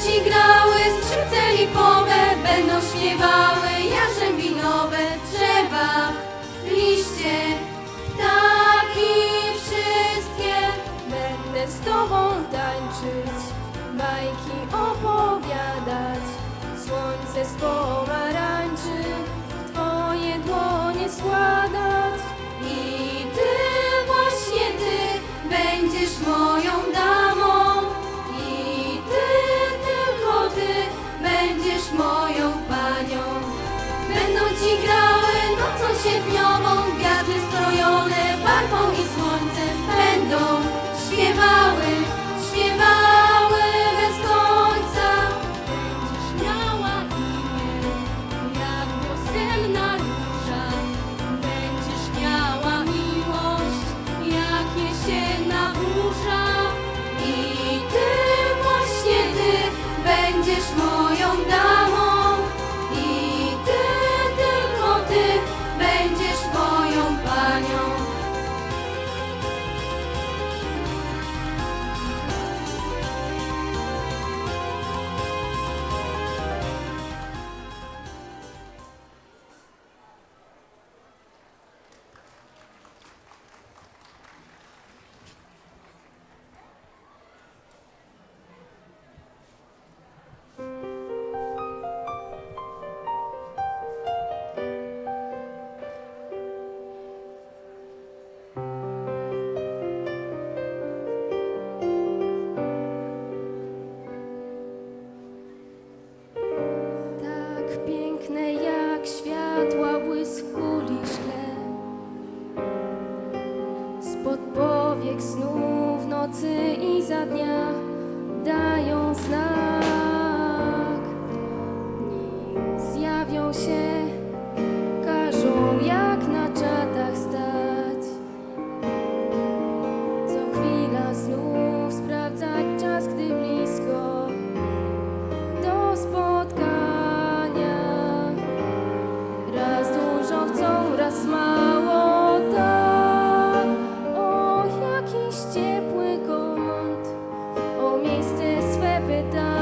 ci grały skrzypce lipowe, będą śpiewały jarzębinowe drzewa, liście, ptaki wszystkie. Będę z tobą tańczyć, bajki opowiadać, słońce z pomarańczy w twoje dłonie składać. nocy i za dnia dają znak. Spirit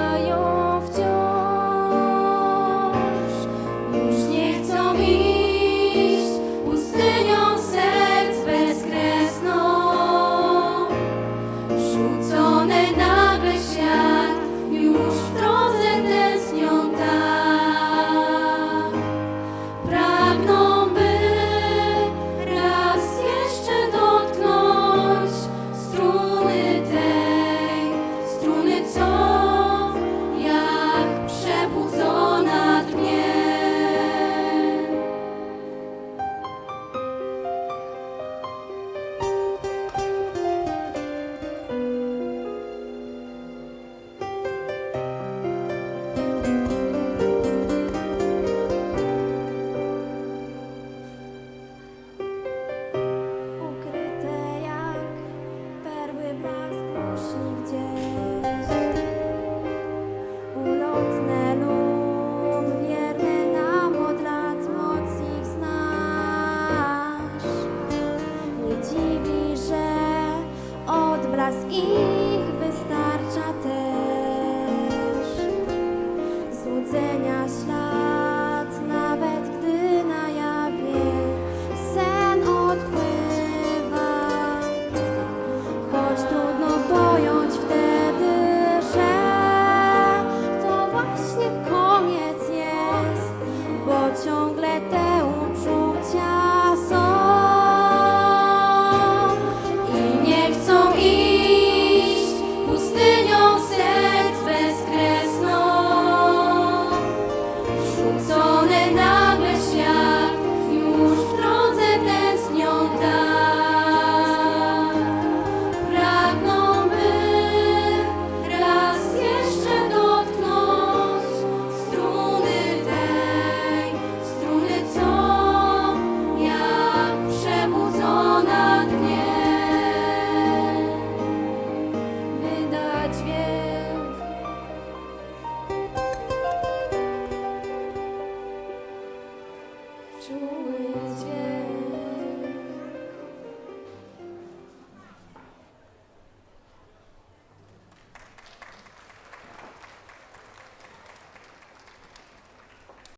as.